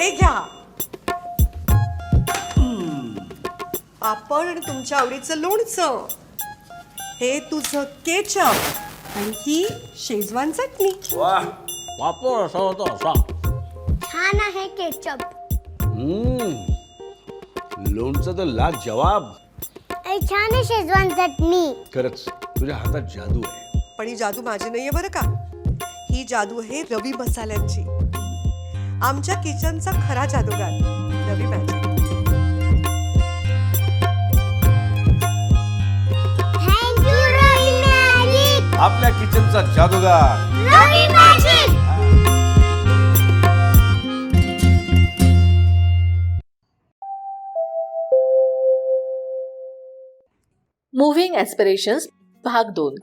हे घ्या. पापड आणि तुमच्या आवडीचं लोणचं. हे तुझं केचप आणि ही शेजवान चटणी. वा पापड असा होता असा. छान आहे केचप. हम्म. लोणचं तर ला जवाब. छान आहे शेजवान चटणी. खरंच तुझ्या हातात जादू आहे. पण ही जादू माझी नाहीये बरं का? ही जादू आहे रवी मसाल्यांची. आमच्या किचनचा खरा जादूगार. Ravi magic thank you Ravi magic आपल्या किचनचा जादूगार. रवी मॅजिक मुव्हिंग ॲस्पिरेशन्स भाग दोन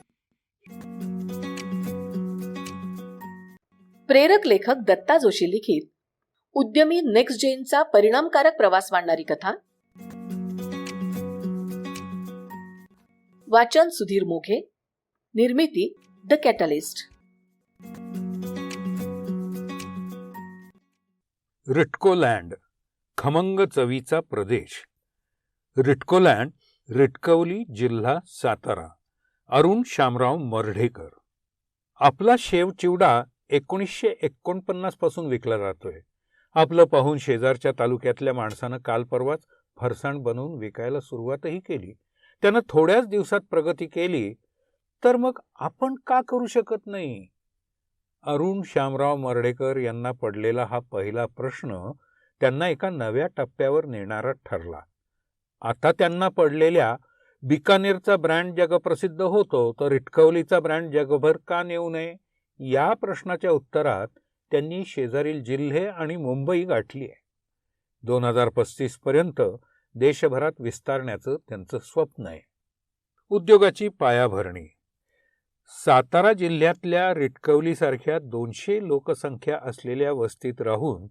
प्रेरक लेखक दत्ता जोशी लिखित. उद्यमी नेक्स्ट जेनचा परिणामकारक प्रवास मांडणारी कथा. वाचन सुधीर मोघे. निर्मिती द कॅटलिस्ट. रिटकोलँड खमंग चवीचा प्रदेश. रिटकोलँड रिटकवली जिल्हा सातारा. अरुण शामराव मर्ढेकर. आपला शेव चिवडा एकोणीसशे एकोणपन्नासपासून विकला जातोय. आपलं पाहून शेजारच्या तालुक्यातल्या माणसानं काल परवाच फरसाण बनवून विकायला सुरुवातही केली. त्यानं थोड्याच दिवसात प्रगती केली तर मग आपण का करू शकत नाही? अरुण श्यामराव मर्डेकर यांना पडलेला हा पहिला प्रश्न त्यांना एका नव्या टप्प्यावर नेणारा ठरला. आता त्यांना पडलेल्या बिकानेरचा ब्रँड जगप्रसिद्ध होतो तर इटकवलीचा ब्रँड जगभर का नेऊ नये? या प्रश्नाच्या उत्तरात त्यांनी शेजारील जिल्हे आणि मुंबई गाठली आहे दोन हजार पस्तीसपर्यंत देशभरात विस्तारण्याचं त्यांचं स्वप्न आहे. उद्योगाची पायाभरणी. सातारा जिल्ह्यातल्या रिटकवलीसारख्या दोनशे लोकसंख्या असलेल्या वस्तीत राहून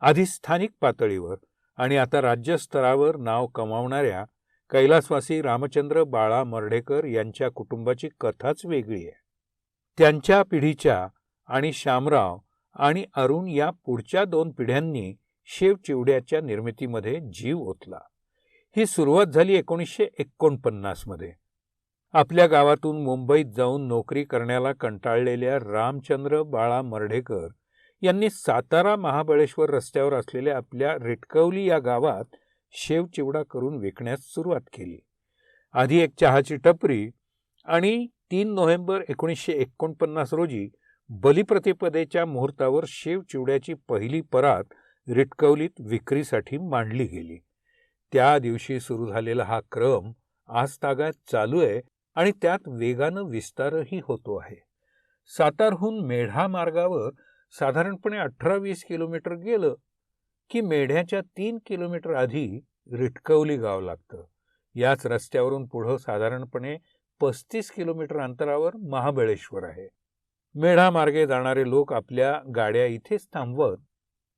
आधी स्थानिक पातळीवर आणि आता राज्यस्तरावर नाव कमावणाऱ्या कैलासवासी रामचंद्र बाळा मर्ढेकर यांच्या कुटुंबाची कथाच वेगळी आहे. त्यांच्या पिढीच्या आणि शामराव आणि अरुण या पुढच्या दोन पिढ्यांनी शेवचिवड्याच्या निर्मितीमध्ये जीव ओतला. ही सुरुवात झाली एकोणीसशे एकोणपन्नासमध्ये आपल्या गावातून मुंबईत जाऊन नोकरी करण्याला कंटाळलेल्या रामचंद्र बाळा मर्ढेकर यांनी सातारा महाबळेश्वर रस्त्यावर असलेल्या आपल्या रिटकवली या गावात शेवचिवडा करून विकण्यास सुरुवात केली. आधी एक चहाची टपरी आणि तीन नोव्हेंबर एकोणीसशे एकोणपन्नास रोजी बलिप्रतिपदेच्या मुहूर्तावर शेवचिवड्याची पहिली परात रिटकवलीत विक्रीसाठी मांडली गेली. त्या दिवशी सुरू झालेला हा क्रम आज तागात चालू आहे आणि त्यात वेगानं विस्तारही होतो आहे. सातारहून मेढा मार्गावर साधारणपणे अठरा वीस किलोमीटर गेलं की मेढ्याच्या तीन किलोमीटर आधी रिटकवली गाव लागतं. याच रस्त्यावरून पुढं साधारणपणे पस्तीस किलोमीटर अंतरावर महाबळेश्वर आहे. मेढा मार्गे जाणारे लोक आपल्या गाड्या इथेच थांबवत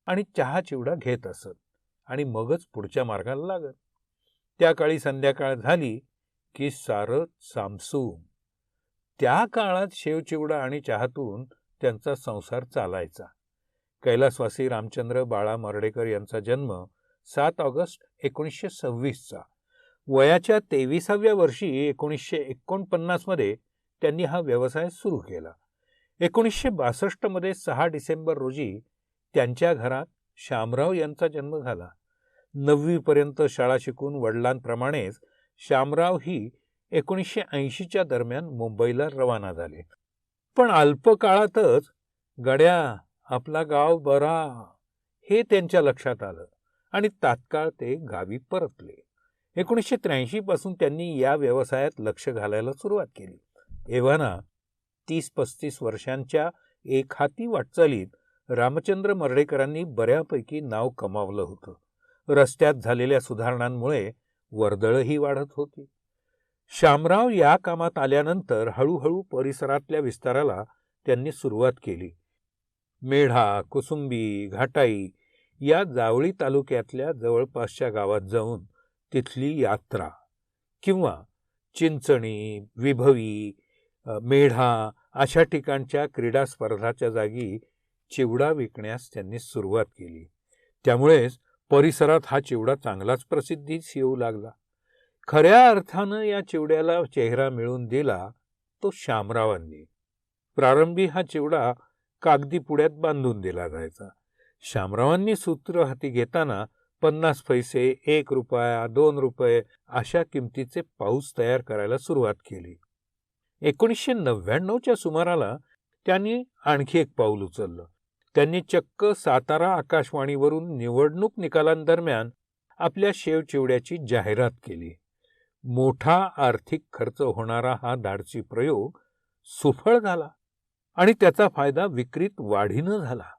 आणि चहा चिवडा घेत असत आणि मगच पुढच्या मार्गाला लागत. त्या काळी संध्याकाळ झाली की सारं सामसूम. त्या काळात शेवचिवडा आणि चहातून त्यांचा संसार चालायचा. कैलासवासी रामचंद्र बाळा मर्डेकर यांचा जन्म सात ऑगस्ट एकोणीसशे सव्वीसचा वयाच्या तेविसाव्या वर्षी एकोणीसशे एकोणपन्नासमध्ये त्यांनी हा व्यवसाय सुरू केला. एकोणीसशे बासष्टमध्ये सहा डिसेंबर रोजी त्यांच्या घरात शामराव यांचा जन्म झाला. नववीपर्यंत शाळा शिकून वडिलांप्रमाणेच शामराव ही एकोणीसशे ऐंशीच्या दरम्यान मुंबईला रवाना झाले. पण अल्पकाळातच गड्या आपला गाव बरा हे त्यांच्या लक्षात आलं आणि तात्काळ ते गावी परतले. एकोणीसशे त्र्याऐंशीपासून त्यांनी या व्यवसायात लक्ष घालायला सुरुवात केली. एव्हाना तीस पस्तीस वर्षांच्या एक हाती वाटचालीत रामचंद्र मर्डेकरांनी बऱ्यापैकी नाव कमावलं होतं. रस्त्यात झालेल्या सुधारणांमुळे वर्दळही वाढत होती. शामराव या कामात आल्यानंतर हळूहळू परिसरातल्या विस्ताराला त्यांनी सुरुवात केली. मेढा कुसुंबी घाटाई या जावळी तालुक्यातल्या जवळपासच्या गावात जाऊन तिथली यात्रा किंवा चिंचणी विभवी मेढा अशा ठिकाणच्या क्रीडा स्पर्धाच्या जागी चिवडा विकण्यास त्यांनी सुरुवात केली. त्यामुळेच परिसरात हा चिवडा चांगलाच प्रसिद्धीस येऊ लागला. खऱ्या अर्थानं या चिवड्याला चेहरा मिळून दिला तो शामरावांनी. प्रारंभी हा चिवडा कागदी पुड्यात बांधून दिला जायचा. शामरावांनी सूत्र हाती घेताना पन्नास पैसे एक रुपया दोन रुपये अशा किमतीचे पाऊस तयार करायला सुरुवात केली. एकोणीसशे नव्याण्णवच्या सुमाराला त्यांनी आणखी एक पाऊल उचललं. त्यांनी चक्क सातारा आकाशवाणीवरून निवडणूक निकालांदरम्यान आपल्या शेवचिवड्याची जाहिरात केली. मोठा आर्थिक खर्च होणारा हा धाडसी प्रयोग सुफळ झाला आणि त्याचा फायदा विक्रीत वाढीनं झाला.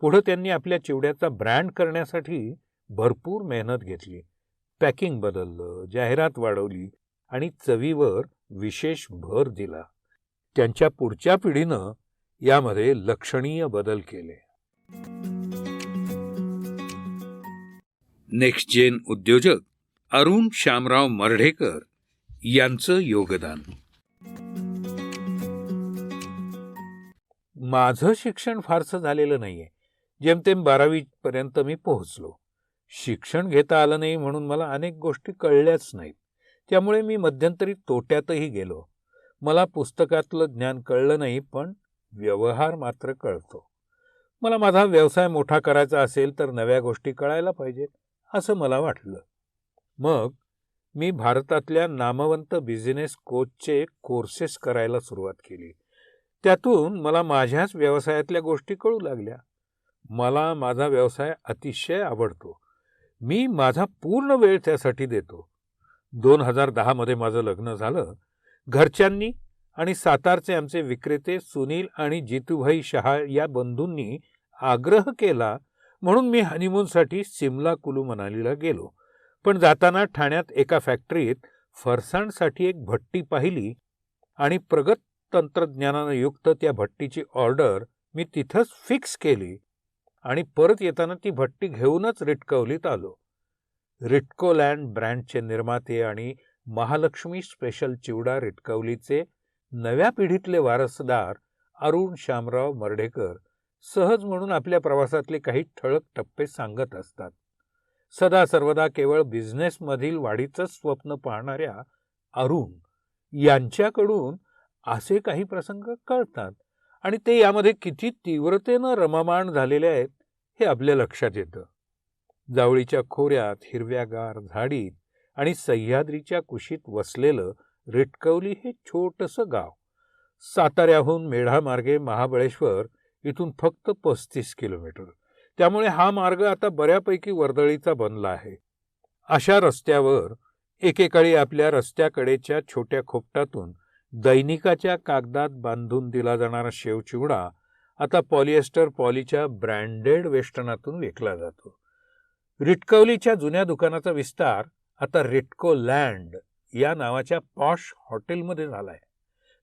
पुढं त्यांनी आपल्या चिवड्याचा ब्रँड करण्यासाठी भरपूर मेहनत घेतली. पॅकिंग बदललं जाहिरात वाढवली आणि चवीवर विशेष भर दिला. त्यांच्या पुढच्या पिढीनं यामध्ये लक्षणीय बदल केले. नेक्स्ट जेन उद्योजक अरुण श्यामराव मर्ढेकर यांचं योगदान. माझं शिक्षण फारसं झालेलं नाहीये. जेमतेम बारावी पर्यंत मी पोहोचलो. शिक्षण घेता आलं नाही म्हणून मला अनेक गोष्टी कळल्याच नाहीत. त्यामुळे मी मध्यंतरी तोट्यातही गेलो. मला पुस्तकातलं ज्ञान कळलं नाही पण व्यवहार मात्र कळतो. मला माझा व्यवसाय मोठा करायचा असेल तर नव्या गोष्टी कळायला पाहिजेत असं मला वाटलं. मग मी भारतातल्या नामवंत बिझनेस कोचचे कोर्सेस करायला सुरुवात केली. त्यातून मला माझ्याच व्यवसायातल्या गोष्टी कळू लागल्या. मला माझा व्यवसाय अतिशय आवडतो. मी माझा पूर्ण वेळ त्यासाठी देतो. दोन हजार दहामध्ये माझं लग्न झालं. घरच्यांनी आणि सातारचे आमचे विक्रेते सुनील आणि जितूभाई शहा या बंधूंनी आग्रह केला म्हणून मी हनीमूनसाठी सिमला कुलू मनालीला गेलो. पण जाताना ठाण्यात एका फॅक्टरीत फरसाणसाठी एक भट्टी पाहिली आणि प्रगत तंत्रज्ञानानं युक्त त्या भट्टीची ऑर्डर मी तिथंच फिक्स केली. आणि परत येताना ती भट्टी घेऊनच रिटकवलीत आलो. रिटको लँड ब्रँडचे निर्माते आणि महालक्ष्मी स्पेशल चिवडा रिटकवलीचे नव्या पिढीतले वारसदार अरुण श्यामराव मर्ढेकर सहज म्हणून आपल्या प्रवासातले काही ठळक टप्पे सांगत असतात. सदा सर्वदा केवळ बिझनेसमधील वाढीचंच स्वप्न पाहणाऱ्या अरुण यांच्याकडून असे काही प्रसंग कळतात. आणि ते यामध्ये किती तीव्रतेनं रममाण झालेले आहेत हे आपल्या लक्षात येतं. जावळीच्या खोऱ्यात हिरव्यागार झाडीत आणि सह्याद्रीच्या कुशीत वसलेलं रिटकवली हे छोटंसं गाव. साताऱ्याहून मेढामार्गे महाबळेश्वर इथून फक्त पस्तीस किलोमीटर. त्यामुळे हा मार्ग आता बऱ्यापैकी वर्दळीचा बनला आहे. अशा रस्त्यावर एकेकाळी आपल्या रस्त्याकडेच्या छोट्या खोपटातून दैनिकाच्या कागदात बांधून दिला जाणारा शेवचिवडा आता पॉलिएस्टर पॉलीच्या ब्रँडेड वेस्टनातून विकला जातो. रिटकवलीच्या जुन्या दुकानाचा विस्तार आता रिटको लँड या नावाच्या पॉश हॉटेलमध्ये झाला आहे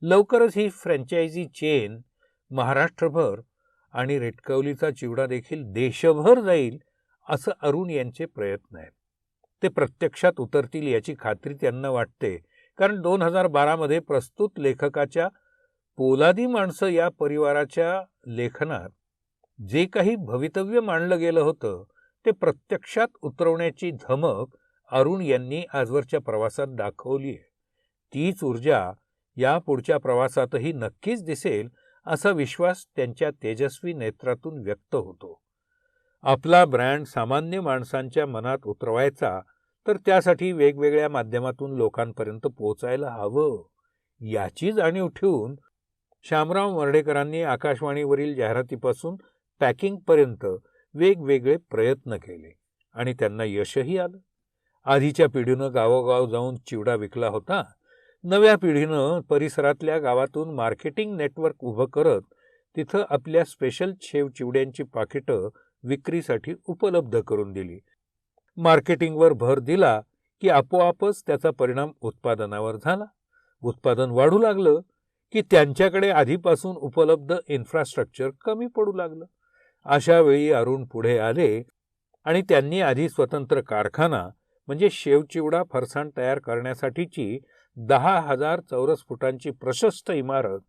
लवकरच ही फ्रँचायझी चेन महाराष्ट्रभर आणि रिटकवलीचा चिवडा देखील देशभर जाईल असं अरुण यांचे प्रयत्न आहेत. ते प्रत्यक्षात उतरतील याची खात्री त्यांना वाटते कारण दोन हजार बारामध्ये प्रस्तुत लेखकाच्या पोलादी माणसं या परिवाराच्या लेखनात जे काही भवितव्य मांडलं गेलं होतं ते प्रत्यक्षात उतरवण्याची धमक अरुण यांनी आजवरच्या प्रवासात दाखवली आहे. तीच ऊर्जा या पुढच्या प्रवासातही नक्कीच दिसेल असा विश्वास त्यांच्या तेजस्वी नेत्रातून व्यक्त होतो. आपला ब्रँड सामान्य माणसांच्या मनात उतरवायचा तर त्यासाठी वेगवेगळ्या माध्यमातून लोकांपर्यंत पोहोचायला हवं. याची जाणीव ठेवून श्यामराव वर्डेकरांनी आकाशवाणीवरील जाहिरातीपासून पॅकिंगपर्यंत वेगवेगळे प्रयत्न केले आणि त्यांना यशही आलं. आधीच्या पिढीनं गावोगाव जाऊन चिवडा विकला होता. नव्या पिढीनं परिसरातल्या गावातून मार्केटिंग नेटवर्क उभं करत तिथं आपल्या स्पेशल शेव चिवड्यांची पाकिटं विक्रीसाठी उपलब्ध करून दिली. मार्केटिंगवर भर दिला की आपोआपच त्याचा परिणाम उत्पादनावर झाला. उत्पादन वाढू लागलं की त्यांच्याकडे आधीपासून उपलब्ध इन्फ्रास्ट्रक्चर कमी पडू लागलं. अशा वेळी अरुण पुढे आले आणि त्यांनी आधी स्वतंत्र कारखाना म्हणजे शेवचिवडा फरसाण तयार करण्यासाठीची दहा हजार चौरस फुटांची प्रशस्त इमारत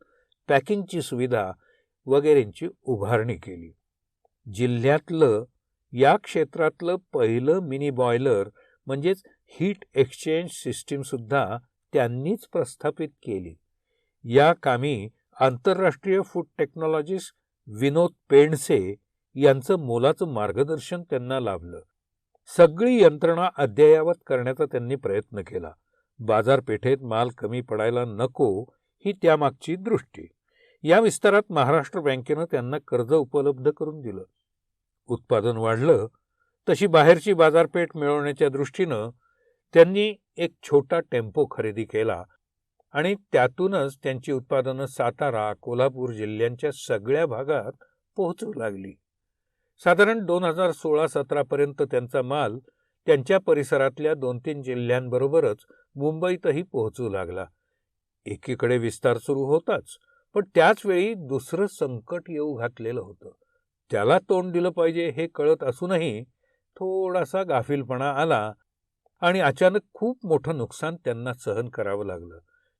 पॅकिंगची सुविधा वगैरेंची उभारणी केली. जिल्ह्यातलं या क्षेत्रातलं पहिलं मिनी बॉयलर म्हणजेच हीट एक्सचेंज सिस्टीमसुद्धा त्यांनीच प्रस्थापित केली. या कामी आंतरराष्ट्रीय फूड टेक्नॉलॉजिस्ट विनोद पेंडसे यांचं मोलाचं मार्गदर्शन त्यांना लाभलं. सगळी यंत्रणा अद्ययावत करण्याचा त्यांनी प्रयत्न केला. बाजारपेठेत माल कमी पडायला नको ही त्यामागची दृष्टी. या विस्तारात महाराष्ट्र बँकेनं त्यांना कर्ज उपलब्ध करून दिलं. उत्पादन वाढलं तशी बाहेरची बाजारपेठ मिळवण्याच्या दृष्टीनं त्यांनी एक छोटा टेम्पो खरेदी केला आणि त्यातूनच त्यांची उत्पादनं सातारा कोल्हापूर जिल्ह्यांच्या सगळ्या भागात पोहोचू लागली. साधारण दोन हजार सोळा सतरापर्यंत त्यांचा माल त्यांच्या परिसरातल्या दोन तीन जिल्ह्यांबरोबरच मुंबईतही पोहोचू लागला. एकीकडे विस्तार सुरू होताच पण त्याचवेळी दुसरं संकट येऊ घातलेलं होतं. त्याला तोंड दिलं पाहिजे हे कळत असूनही थोडासा गाफीलपणा आला आणि अचानक खूप मोठं नुकसान त्यांना सहन करावं लागलं.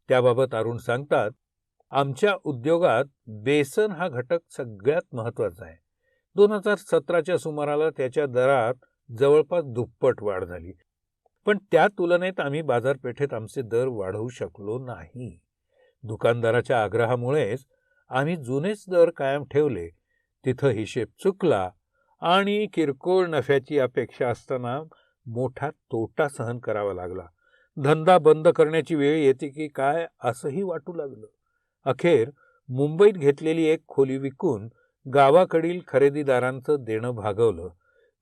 त्याबाबत अरुण सांगतात आमच्या उद्योगात बेसन हा घटक सगळ्यात महत्त्वाचा आहे. दोन हजार सतराच्या सुमाराला त्याच्या दरात जवळपास दुप्पट वाढ झाली. पण त्या तुलनेत आम्ही बाजारपेठेत आमचे दर वाढवू शकलो नाही. दुकानदाराच्या आग्रहामुळेच आम्ही जुनेच दर कायम ठेवले तिथं हिशेब चुकला आणि किरकोळ नफ्याची अपेक्षा असताना मोठा तोटा सहन करावा लागला. धंदा बंद करण्याची वेळ येते की काय असंही वाटू लागलं. अखेर मुंबईत घेतलेली एक खोली विकून गावाकडील खरेदीदारांचं देणं भागवलं.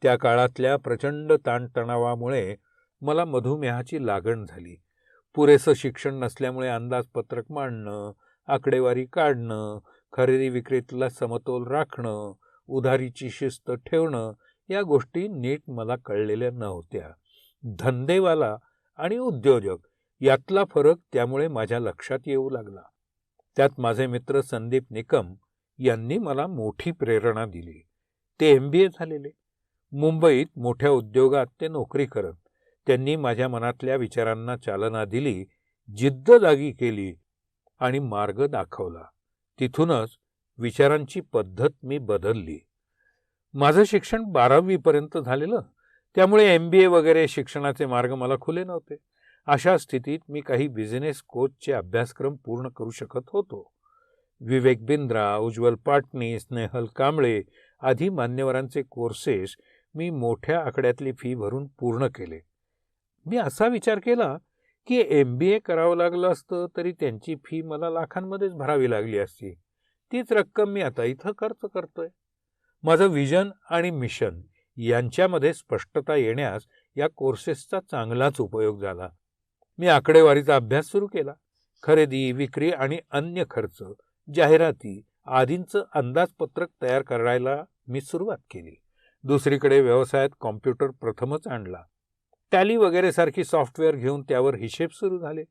त्या काळातल्या प्रचंड ताणतणावामुळे मला मधुमेहाची लागण झाली. पुरेसं शिक्षण नसल्यामुळे अंदाजपत्रक मांडणं आकडेवारी काढणं खरेदी विक्रीतला समतोल राखणं उधारीची शिस्त ठेवणं या गोष्टी नीट मला कळलेल्या नव्हत्या. धंदेवाला आणि उद्योजक यातला फरक त्यामुळे माझ्या लक्षात येऊ लागला. त्यात माझे मित्र संदीप निकम यांनी मला मोठी प्रेरणा दिली. ते एम बी ए झालेले. मुंबईत मोठ्या उद्योगात ते नोकरी करत. त्यांनी माझ्या मनातल्या विचारांना चालना दिली जिद्द जागी केली आणि मार्ग दाखवला. तिथूनच विचारांची पद्धत मी बदलली. माझं शिक्षण बारावीपर्यंत झालेलं त्यामुळे एम बी ए वगैरे शिक्षणाचे मार्ग मला खुले नव्हते. अशा स्थितीत मी काही बिझनेस कोचचे अभ्यासक्रम पूर्ण करू शकत होतो. विवेक बिंद्रा उज्ज्वल पाटणी स्नेहल कांबळे आदी मान्यवरांचे कोर्सेस मी मोठ्या आकड्यातली फी भरून पूर्ण केले. मी असा विचार केला की एम बी ए करावं लागलं असतं तरी त्यांची फी मला लाखांमध्येच भरावी लागली असती. तीच रक्कम मी आता इथं खर्च करतोय. माझं विजन आणि मिशन यांच्यामध्ये स्पष्टता येण्यास या कोर्सेसचा चांगलाच उपयोग झाला. मी आकडेवारीचा अभ्यास सुरू केला. खरेदी विक्री आणि अन्य खर्च जाहिराती आदींचं अंदाजपत्रक तयार करायला मी सुरुवात केली. दुसरीकडे व्यवसायात कॉम्प्युटर प्रथमच आणला. टॅली वगैरे सारखी सॉफ्टवेअर घेऊन त्यावर हिशेब सुरू झाले.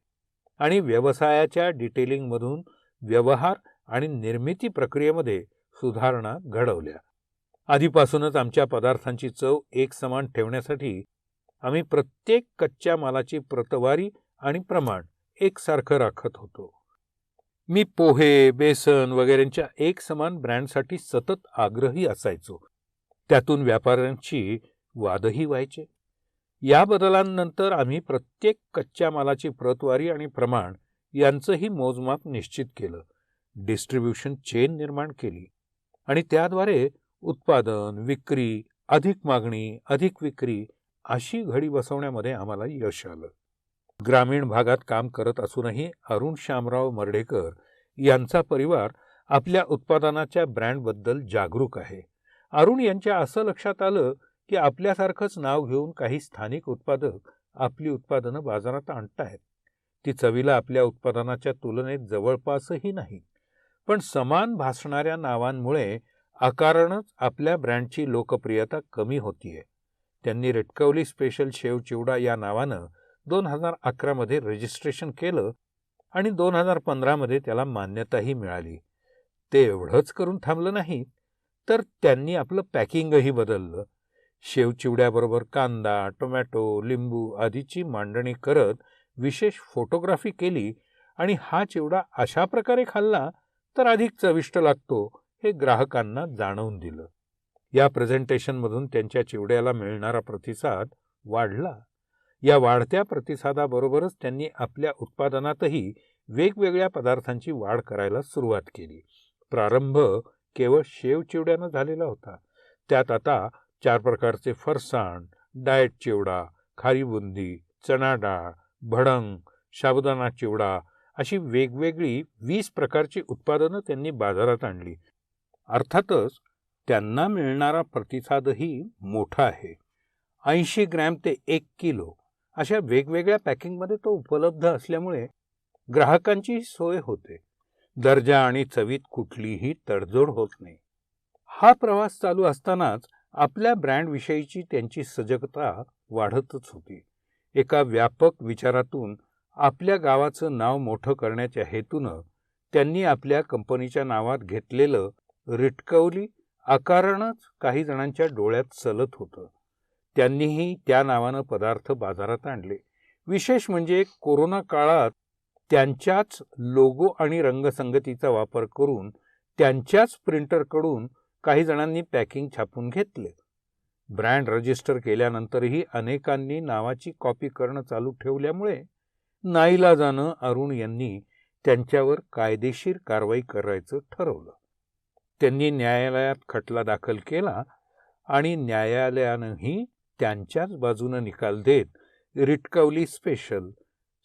आणि व्यवसायाच्या डिटेलिंगमधून व्यवहार आणि निर्मिती प्रक्रियेमध्ये सुधारणा घडवल्या. आधीपासूनच आमच्या पदार्थांची चव एकसमान ठेवण्यासाठी आम्ही प्रत्येक कच्च्या मालाची प्रतवारी आणि प्रमाण एकसारखं राखत होतो. मी पोहे बेसन वगैरेंच्या एकसमान ब्रँडसाठी सतत आग्रही असायचो. त्यातून व्यापाऱ्यांची वादही व्हायचे. या बदलांनंतर आम्ही प्रत्येक कच्च्या मालाची प्रतवारी आणि प्रमाण यांचंही मोजमाप निश्चित केलं. डिस्ट्रीब्युशन चेन निर्माण केली. आणि त्याद्वारे उत्पादन विक्री अधिक मागणी अधिक विक्री अशी घडी बसवण्यामध्ये आम्हाला यश आलं. ग्रामीण भागात काम करत असूनही अरुण श्यामराव मर्ढेकर यांचा परिवार आपल्या उत्पादनाच्या ब्रँडबद्दल जागरूक आहे. अरुण यांच्या असं लक्षात आलं की आपल्यासारखंच नाव घेऊन काही स्थानिक उत्पादक आपली उत्पादनं बाजारात आणतायत ती चवीला आपल्या उत्पादनाच्या तुलनेत जवळपासही नाही. पण समान भासणाऱ्या नावांमुळे अकारणच आपल्या ब्रँडची लोकप्रियता कमी होतीये. त्यांनी रेटकवली स्पेशल शेव चिवडा या नावानं दोन हजार अकरामध्ये रजिस्ट्रेशन केलं आणि दोन हजार पंधरामध्ये त्याला मान्यताही मिळाली. ते एवढंच करून थांबलं नाही तर त्यांनी आपलं पॅकिंगही बदललं. शेवचिवड्याबरोबर कांदा टोमॅटो लिंबू आदीची मांडणी करत विशेष फोटोग्राफी केली आणि हा चिवडा अशा प्रकारे खाल्ला तर अधिक चविष्ट लागतो हे ग्राहकांना जाणवून दिलं. या प्रेझेंटेशनमधून त्यांच्या चिवड्याला मिळणारा प्रतिसाद वाढला. या वाढत्या प्रतिसादाबरोबरच त्यांनी आपल्या उत्पादनातही वेगवेगळ्या पदार्थांची वाढ करायला सुरुवात केली. प्रारंभ केवळ शेव चिवड्यानं झालेला होता. त्यात आता चार प्रकारचे फरसाण डाएट चिवडा खारी बुंदी चणा डाळ भडंग साबुदाणा चिवडा अशी वेगवेगळी वीस प्रकारची उत्पादनं त्यांनी बाजारात आणली. अर्थातच त्यांना मिळणारा प्रतिसादही मोठा आहे. ऐंशी ग्रॅम ते एक किलो अशा वेगवेगळ्या पॅकिंगमध्ये तो उपलब्ध असल्यामुळे ग्राहकांची सोय होते. दर्जा आणि चवीत कुठलीही तडजोड होत नाही. हा प्रवास चालू असतानाच आपल्या ब्रँडविषयीची त्यांची सजगता वाढतच होती. एका व्यापक विचारातून आपल्या गावाचं नाव मोठं करण्याच्या हेतूनं त्यांनी आपल्या कंपनीच्या नावात घेतलेलं रिटकवली अकारणच काही जणांच्या डोळ्यात चलत होतं. त्यांनीही त्या नावानं पदार्थ बाजारात आणले. विशेष म्हणजे कोरोना काळात त्यांच्याच लोगो आणि रंगसंगतीचा वापर करून त्यांच्याच प्रिंटरकडून काही जणांनी पॅकिंग छापून घेतले. ब्रँड रजिस्टर केल्यानंतरही अनेकांनी नावाची कॉपी करणं चालू ठेवल्यामुळे नाईलाजानं अरुण यांनी त्यांच्यावर कायदेशीर कारवाई करायचं ठरवलं. त्यांनी न्यायालयात खटला दाखल केला आणि न्यायालयानंही त्यांच्याच बाजूनं निकाल देत रिटकवली स्पेशल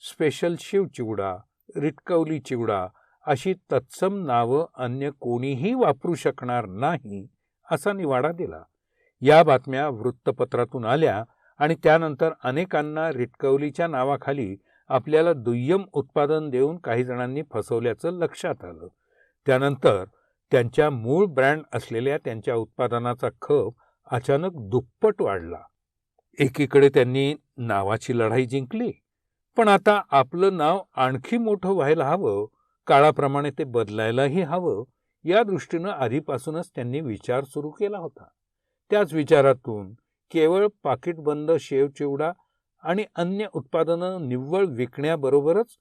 स्पेशल शिव चिवडा रिटकवली चिवडा अशी तत्सम नावं अन्य कोणीही वापरू शकणार नाही असा निवाडा दिला. या बातम्या वृत्तपत्रातून आल्या आणि त्यानंतर अनेकांना रिटकवलीच्या नावाखाली आपल्याला दुय्यम उत्पादन देऊन काही जणांनी फसवल्याचं लक्षात आलं. त्यानंतर त्यांच्या मूळ ब्रँड असलेल्या त्यांच्या उत्पादनाचा खप अचानक दुप्पट वाढला. एकीकडे त्यांनी नावाची लढाई जिंकली पण आता आपलं नाव आणखी मोठं व्हायला हवं काळाप्रमाणे ते बदलायलाही हवं या दृष्टीनं आधीपासूनच त्यांनी विचार सुरू केला होता. त्याच विचारातून केवळ पाकिटबंद शेव चिवडा आणि अन्य उत्पादनं निव्वळ विकण्याबरोबरच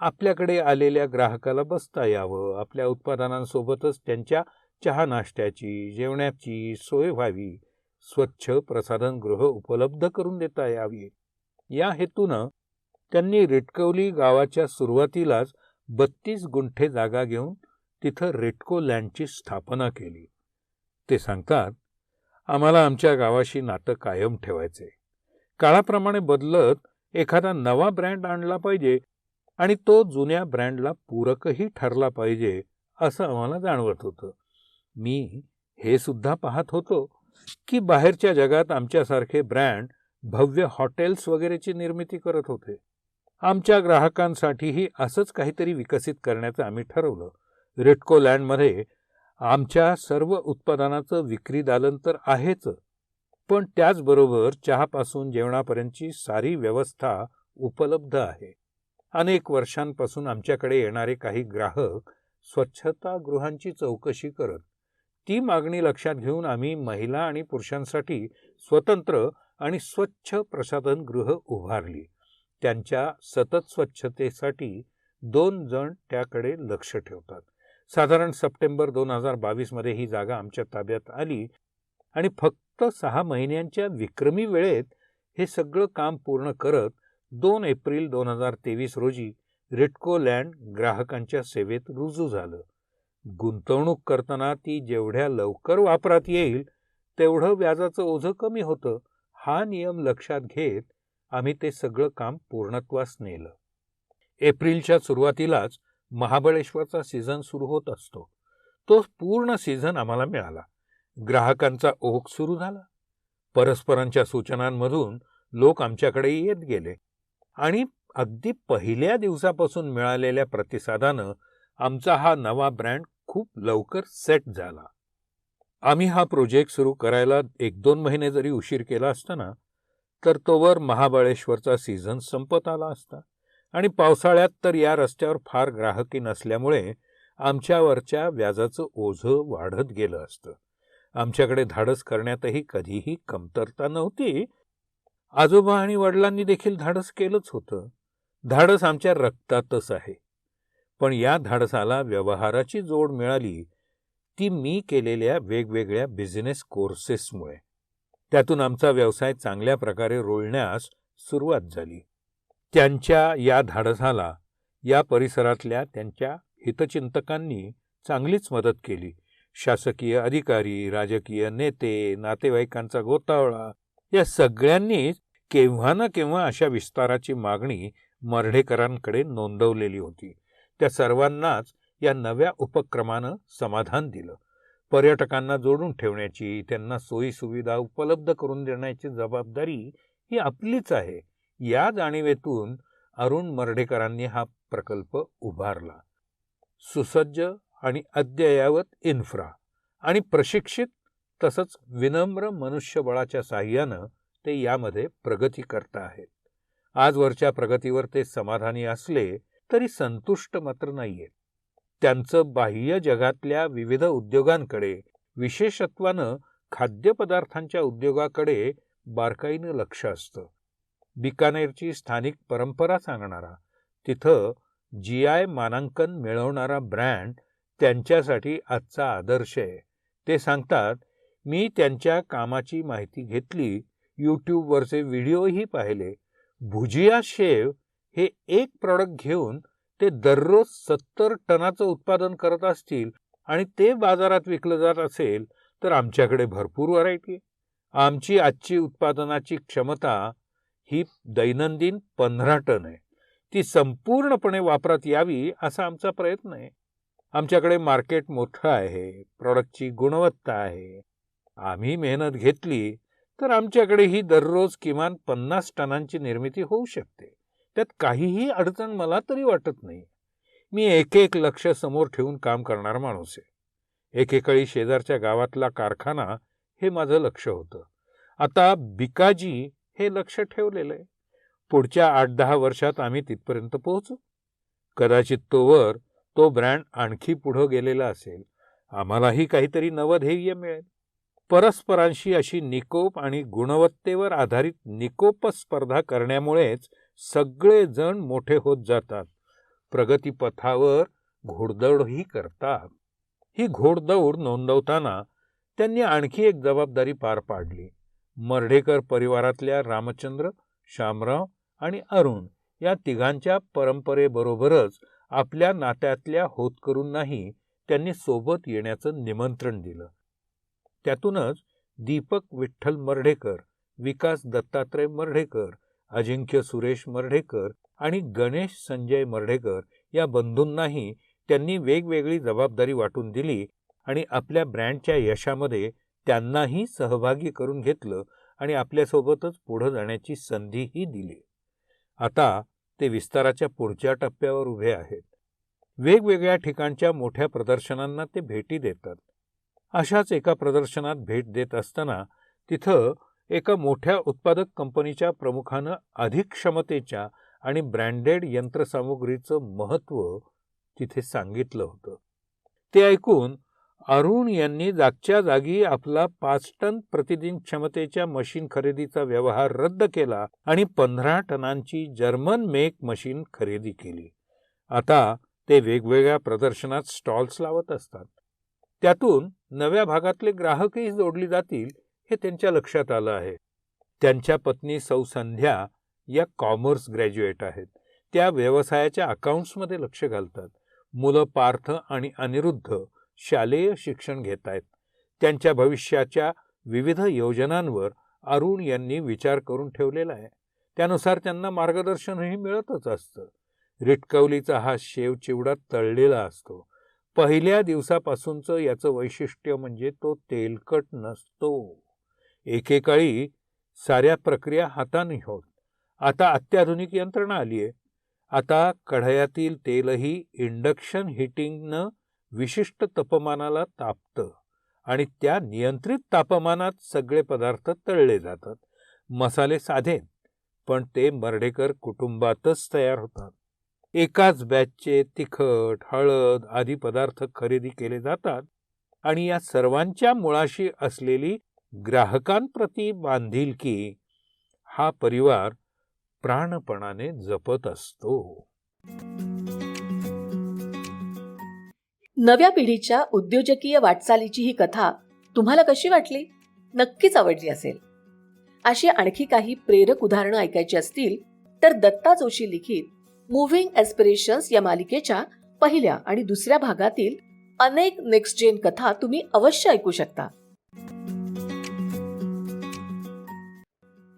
आपल्याकडे आलेल्या ग्राहकाला बसता यावं आपल्या उत्पादनांसोबतच त्यांच्या चहा नाश्त्याची जेवणाची सोय व्हावी स्वच्छ प्रसाधनगृह उपलब्ध करून देता यावी. या हेतूनं त्यांनी रिटकवली गावाच्या सुरुवातीलाच बत्तीस गुंठे जागा घेऊन तिथं रेटको लँडची स्थापना केली. ते सांगतात आम्हाला आमच्या गावाशी नातं कायम ठेवायचे काळाप्रमाणे बदलत एखादा नवा ब्रँड आणला पाहिजे आणि तो जुन्या ब्रँडला पूरकही ठरला पाहिजे असं आम्हाला जाणवत होतं. मी हे सुद्धा पाहत होतो की बाहेरच्या जगात आमच्यासारखे ब्रँड भव्य हॉटेल्स वगैरेची निर्मिती करत होते. आमच्या ग्राहकांसाठीही असंच काहीतरी विकसित करण्याचं आम्ही ठरवलं. रेटको लँडमध्ये आमच्या सर्व उत्पादनाचं विक्री दालन तर आहेच पण त्याचबरोबर चहापासून जेवणापर्यंतची सारी व्यवस्था उपलब्ध आहे. अनेक वर्षांपासून आमच्याकडे येणारे काही ग्राहक स्वच्छतागृहांची चौकशी करत ती मागणी लक्षात घेऊन आम्ही महिला आणि पुरुषांसाठी स्वतंत्र आणि स्वच्छ प्रसाधनगृह उभारली. त्यांच्या सतत स्वच्छतेसाठी दोन जण त्याकडे लक्ष ठेवतात. साधारण सप्टेंबर दोन हजार बावीसमध्ये ही जागा आमच्या ताब्यात आली आणि फक्त सहा महिन्यांच्या विक्रमी वेळेत हे सगळं काम पूर्ण करत दोन एप्रिल दोन हजार तेवीस रोजी रिटको लँड ग्राहकांच्या सेवेत रुजू झालं. गुंतवणूक करताना ती जेवढ्या लवकर वापरात येईल तेवढं व्याजाचं ओझं कमी होतं हा नियम लक्षात घेत आम्ही ते सगळं काम पूर्णत्वास नेलं. एप्रिलच्या सुरुवातीलाच महाबळेश्वरचा सीझन सुरू होत असतो. तो पूर्ण सीझन आम्हाला मिळाला. ग्राहकांचा ओघ सुरू झाला. परस्परांच्या सूचनांमधून लोक आमच्याकडे येत गेले. आणि अगदी पहिल्या दिवसापासून मिळालेल्या प्रतिसादानं आमचा हा नवा ब्रँड खूप लवकर सेट झाला. आम्ही हा प्रोजेक्ट सुरू करायला एक दोन महिने जरी उशीर केला असताना तर तोवर महाबळेश्वरचा सीझन संपत आला असता. आणि पावसाळ्यात तर या रस्त्यावर फार ग्राहकी नसल्यामुळे आमच्यावरच्या व्याजाचं ओझं वाढत गेलं असतं. आमच्याकडे धाडस करण्यातही कधीही कमतरता नव्हती. आजोबा आणि वडिलांनी देखील धाडस केलंच होतं. धाडस आमच्या रक्तातच आहे. पण या धाडसाला व्यवहाराची जोड मिळाली ती मी केलेल्या वेगवेगळ्या बिझनेस कोर्सेसमुळे त्यातून आमचा व्यवसाय चांगल्या प्रकारे रोळण्यास सुरुवात झाली. त्यांच्या या धाडसाला या परिसरातल्या त्यांच्या हितचिंतकांनी चांगलीच मदत केली. शासकीय अधिकारी राजकीय नेते नातेवाईकांचा गोतावळा या सगळ्यांनीच केव्हा ना केव्हा अशा विस्ताराची मागणी मर्ढेकरांकडे नोंदवलेली होती. त्या सर्वांनाच या नव्या उपक्रमानं समाधान दिलं. पर्यटकांना जोडून ठेवण्याची त्यांना सोयीसुविधा उपलब्ध करून देण्याची जबाबदारी ही आपलीच आहे. या जाणीवेतून अरुण मर्ढेकरांनी हा प्रकल्प उभारला. सुसज्ज आणि अद्ययावत इन्फ्रा आणि प्रशिक्षित तसंच विनम्र मनुष्यबळाच्या साह्यानं ते यामध्ये प्रगती करत आहेत. आजवरच्या प्रगतीवर ते समाधानी असले तरी संतुष्ट मात्र नाहीये त्यांचं बाह्य जगातल्या विविध उद्योगांकडे विशेषत्वानं खाद्यपदार्थांच्या उद्योगाकडे बारकाईनं लक्ष असतं. बिकानेरची स्थानिक परंपरा सांगणारा तिथं जी आय मानांकन मिळवणारा ब्रँड त्यांच्यासाठी आजचा आदर्श आहे. ते सांगतात मी त्यांच्या कामाची माहिती घेतली यूट्यूबवरचे व्हिडिओही पाहिले. भुजिया शेव हे एक प्रॉडक्ट घेऊन ते दररोज सत्तर टनाचं उत्पादन करत असतील आणि ते बाजारात विकलं जात असेल तर आमच्याकडे भरपूर व्हरायटी आमची आजची उत्पादनाची क्षमता ही दैनंदिन पंधरा टन आहे. ती संपूर्णपणे वापरात यावी असा आमचा प्रयत्न आहे. आमच्याकडे मार्केट मोठं आहे प्रॉडक्टची गुणवत्ता आहे. आम्ही मेहनत घेतली तर आमच्याकडे ही दररोज किमान पन्नास टनांची निर्मिती होऊ शकते. त्यात काहीही अडचण मला तरी वाटत नाही. मी एक एक लक्ष समोर ठेवून काम करणार माणूस आहे. एकेकाळी शेजारच्या गावातला कारखाना हे माझं लक्ष होतं. आता बिकाजी हे लक्ष ठेवलेलं आहे पुढच्या आठ दहा वर्षात आम्ही तिथपर्यंत पोहोचू. कदाचित तोवर तो ब्रँड आणखी पुढं गेलेला असेल. आम्हालाही काहीतरी नवध्येय मिळेल. परस्परांशी अशी निकोप आणि गुणवत्तेवर आधारित निकोप स्पर्धा करण्यामुळेच सगळेजण मोठे होत जातात. प्रगतीपथावर घोडदौडही करतात. ही घोडदौड नोंदवताना त्यांनी आणखी एक जबाबदारी पार पाडली. मर्ढेकर परिवारातल्या रामचंद्र शामराव आणि अरुण या तिघांच्या परंपरेबरोबरच आपल्या नात्यातल्या होतकरूंनाही त्यांनी सोबत येण्याचं निमंत्रण दिलं. त्यातूनच दीपक विठ्ठल मर्ढेकर विकास दत्तात्रय मर्ढेकर अजिंक्य सुरेश मर्ढेकर आणि गणेश संजय मर्ढेकर या बंधूंनाही त्यांनी वेगवेगळी जबाबदारी वाटून दिली आणि आपल्या ब्रँडच्या यशामध्ये त्यांनाही सहभागी करून घेतलं आणि आपल्यासोबतच पुढं जाण्याची संधीही दिली. आता ते विस्ताराच्या पुढच्या टप्प्यावर उभे आहेत. वेगवेगळ्या ठिकाणच्या मोठ्या प्रदर्शनांना ते भेटी देतात. अशाच एका प्रदर्शनात भेट देत असताना तिथं एका मोठ्या उत्पादक कंपनीच्या प्रमुखानं अधिक क्षमतेच्या आणि ब्रँडेड यंत्रसामुग्रीचं महत्त्व तिथे सांगितलं होतं. ते ऐकून अरुण यांनी जागच्या जागी आपला पाच टन प्रतिदिन क्षमतेच्या मशीन खरेदीचा व्यवहार रद्द केला आणि पंधरा टनांची जर्मन मेक मशीन खरेदी केली. आता ते वेगवेगळ्या प्रदर्शनात स्टॉल्स लावत असतात. त्यातून नव्या भागातले ग्राहकही जोडली जातील हे त्यांच्या लक्षात आलं आहे. त्यांच्या पत्नी सौ संध्या या कॉमर्स ग्रॅज्युएट आहेत. त्या व्यवसायाच्या अकाउंट्समध्ये लक्ष घालतात. मुलं पार्थ आणि अनिरुद्ध शालेय शिक्षण घेत आहेत त्यांच्या भविष्याच्या विविध योजनांवर अरुण यांनी विचार करून ठेवलेला आहे. त्यानुसार त्यांना मार्गदर्शनही मिळतच असतं. रिटकवलीचा हा शेव चिवडा तळलेला असतो. पहिल्या दिवसापासूनचं याचं वैशिष्ट्य म्हणजे तो तेलकट नसतो. एकेकाळी साऱ्या प्रक्रिया हाताने होत. आता अत्याधुनिक यंत्रणा आली आहे. आता कढयातील तेलही इंडक्शन हिटिंगनं विशिष्ट तापमानाला तापतं आणि त्या नियंत्रित तापमानात सगळे पदार्थ तळले जातात. मसाले साधे पण ते मर्ढेकर कुटुंबातच तयार होतात. एकाच बॅचचे तिखट हळद आदी पदार्थ खरेदी केले जातात आणि या सर्वांच्या मुळाशी असलेली ग्राहकांप्रती बांधिलकी हा परिवार प्राणपणाने जपत असतो. नव्या पिढीच्या उद्योजकीय वाटचालीची ही कथा तुम्हाला कशी वाटली? नक्कीच आवडली असेल. अशी आणखी काही प्रेरक उदाहरणं ऐकायची असतील तर दत्ता जोशी लिखित मुव्हिंग एस्पिरेशन्स या मालिकेच्या पहिल्या आणि दुसऱ्या भागातील अनेक नेक्स्ट जेन कथा तुम्ही अवश्य ऐकू शकता.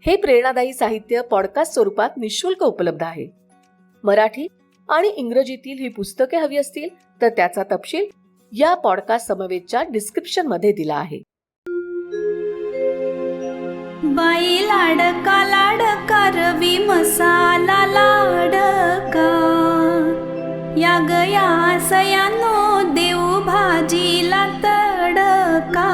हे प्रेरणादायी साहित्य पॉडकास्ट स्वरूपात निशुल्क उपलब्ध आहे. मराठी आणि इंग्रजीतील ही पुस्तके हवी असतील तर त्याचा तपशील या पॉडकास्ट समवेतच्या डिस्क्रिप्शनमध्ये दिला आहे. बाई लाडका लाडका रवी मसाला लाडका. या गया सयानो देऊ भाजीला तडका.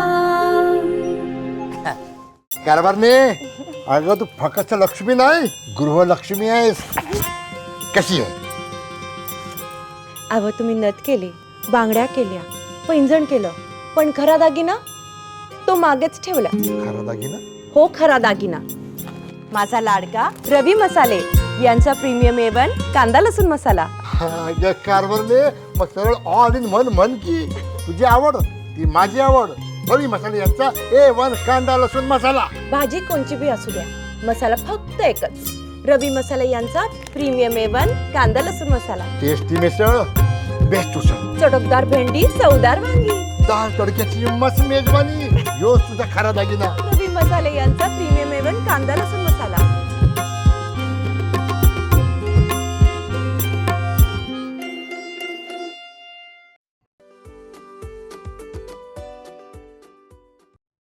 कारभारने अगं तू फक्त लक्ष्मी नाही गृहलक्ष्मी आहेस. कशी आहे? अव तुम्ही नथ केली बांगड्या केल्या पैंजण केलं पण खरा दागिना तो मागेच ठेवला. खरा दागिना? हो खरा दागिना. माझा लाडका रवी मसाले यांचा प्रीमियम एवन कांदा लसूण मसाला. अगं कारभारने मग सरळ ऑल इन मन म्हण की. तुझी आवड ती माझी आवड. बळी मसाला यांचा ए वन कांदा लसूण मसाला. भाजी कोणची बी असू द्या मसाला फक्त एकच. रवी मसाले यांचा प्रीमियम एवन कांदा लसूण मसाला. टेस्टी मिसळ बेस्ट उसळ. चटकदार भेंडी चवदार वांगी. दाल तडक्याची मस्त मेजवानी. यो तुझा खरा दागिना. रवी मसाले यांचा प्रीमियम एवन कांदा लसूण